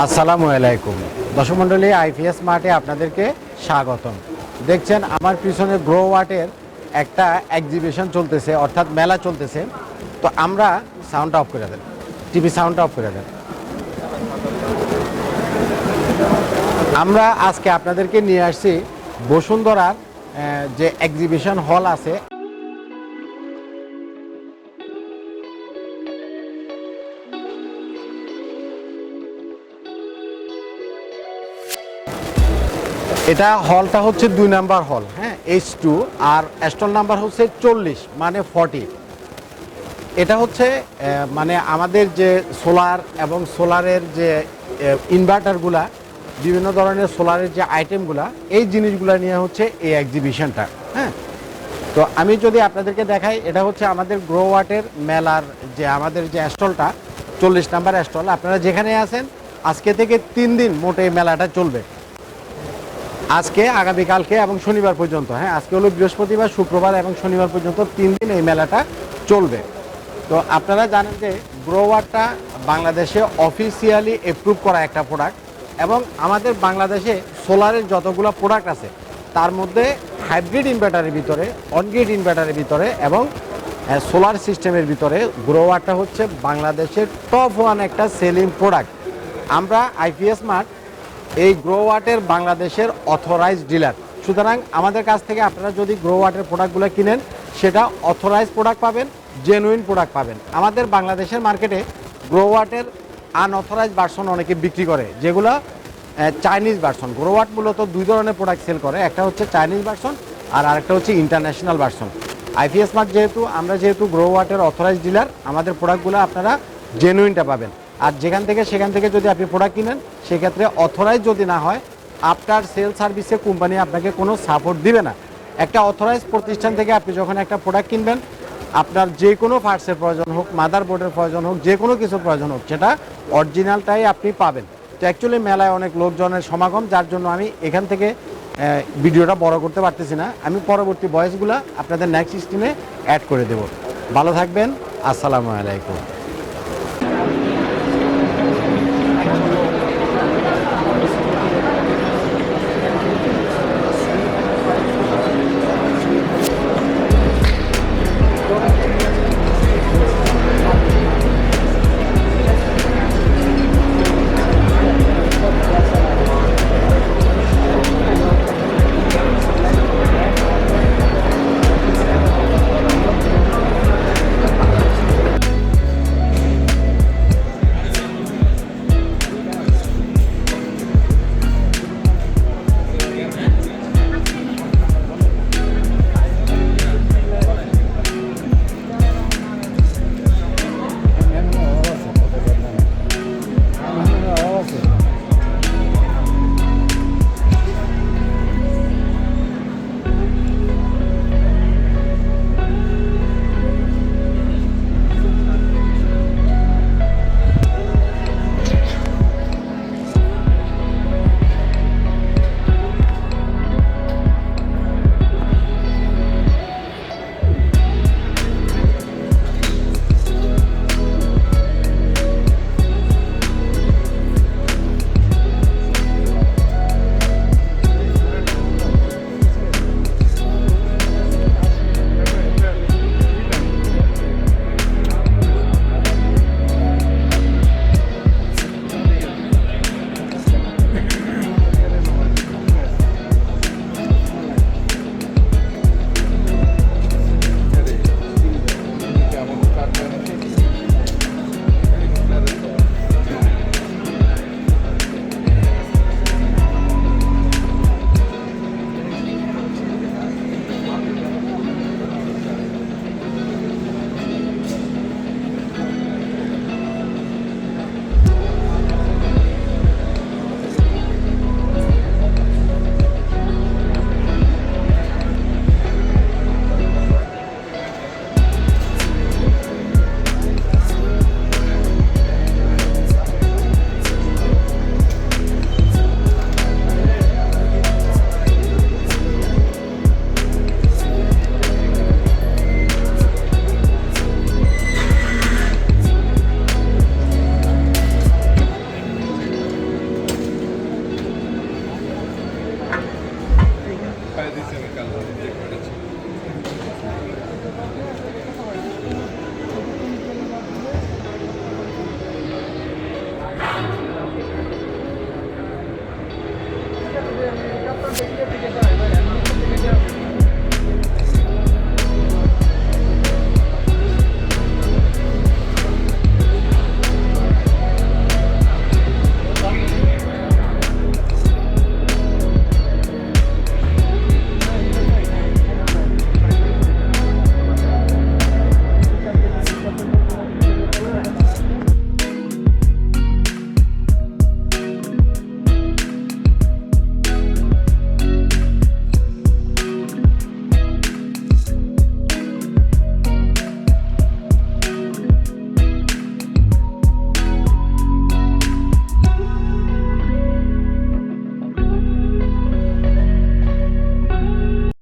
আসসালামু আলাইকুম। দর্শক মণ্ডলী আইপিএস মার্টে আপনাদেরকে স্বাগতম। দেখছেন, আমার পিছনে গ্রো ওয়াটের একটা এক্সিবিশন চলতেছে, অর্থাৎ মেলা চলতেছে। তো আমরা সাউন্ডটা অফ করে দেন। টিভি সাউন্ডটা অফ করে দেন। আমরা আজকে আপনাদেরকে নিয়ে আসছি বসুন্ধরার যে এক্সিবিশন হল আছে এটা হলটা হচ্ছে দুই নাম্বার হল হ্যাঁ এইচ টু আর স্টল নাম্বার হচ্ছে চল্লিশ মানে ফর্টি এটা হচ্ছে মানে আমাদের যে সোলার এবং সোলারের যে ইনভার্টারগুলা বিভিন্ন ধরনের সোলারের যে আইটেমগুলা এই জিনিসগুলা নিয়ে হচ্ছে এই এক্সিবিশনটা হ্যাঁ। তো আমি যদি আপনাদেরকে দেখাই, এটা হচ্ছে আমাদের গ্রো ওয়াটের মেলার যে, আমাদের যে স্টলটা, চল্লিশ নাম্বার স্টল। আপনারা যেখানে আছেন, আজকে থেকে তিন দিন মোটে এই মেলাটা চলবে। আজকে আগামীকালকে এবং শনিবার পর্যন্ত হ্যাঁ আজকে হলো বৃহস্পতিবার, শুক্রবার এবং শনিবার পর্যন্ত তিন দিন এই মেলাটা চলবে। তো আপনারা জানেন যে গ্রোওয়ারটা বাংলাদেশে অফিসিয়ালি এপ্রুভ করা একটা প্রোডাক্ট এবং আমাদের বাংলাদেশে সোলারের যতগুলো প্রোডাক্ট আছে, তার মধ্যে হাইব্রিড ইনভার্টারের ভিতরে অনগ্রিড ইনভার্টারের ভিতরে এবং সোলার সিস্টেমের ভিতরে গ্রোওয়ারটা হচ্ছে বাংলাদেশের টপ ওয়ান একটা সেলিং প্রোডাক্ট আমরা আইপিএস মার্ট এই গ্রো ওয়াটের বাংলাদেশের অথরাইজ ডিলার সুতরাং আমাদের কাছ থেকে আপনারা যদি গ্রো ওয়াটের প্রোডাক্টগুলো কিনেন, সেটা অথরাইজ প্রোডাক্ট পাবেন জেনুইন প্রোডাক্ট পাবেন। আমাদের বাংলাদেশের মার্কেটে গ্রো ওয়াটের আনঅথরাইজ ভার্সন অনেকে বিক্রি করে, যেগুলো চাইনিজ ভার্সন গ্রো ওয়াট মূলত দুই ধরনের প্রোডাক্ট সেল করে, একটা হচ্ছে চাইনিজ ভার্সন আর আরেকটা হচ্ছে ইন্টারন্যাশনাল ভার্সন আইপিএস মার্ট যেহেতু, আমরা যেহেতু গ্রো ওয়াটের অথরাইজ ডিলার আমাদের প্রোডাক্টগুলো আপনারা জেনুইনটা পাবেন। আর যেখান থেকে সেখান থেকে যদি আপনি প্রোডাক্ট কিনেন, সেক্ষেত্রে অথরাইজ যদি না হয়, আপনার সেল সার্ভিসে কোম্পানি আপনাকে কোনো সাপোর্ট দিবে না। একটা অথরাইজ প্রতিষ্ঠান থেকে আপনি যখন একটা প্রোডাক্ট কিনবেন, আপনার যে কোনো পার্টসের প্রয়োজন হোক মাদার বোর্ডের প্রয়োজন হোক, যে কোনো কিছুর প্রয়োজন হোক, সেটা অরিজিনালটাই আপনি পাবেন। তো অ্যাকচুয়ালি মেলায় অনেক লোকজনের সমাগম, যার জন্য আমি এখান থেকে ভিডিওটা বড় করতে পারতেছি না। আমি পরবর্তী ভয়েসগুলো আপনাদের নেক্সট স্ট্রিমে অ্যাড করে দেব। ভালো থাকবেন, আসসালামু আলাইকুম।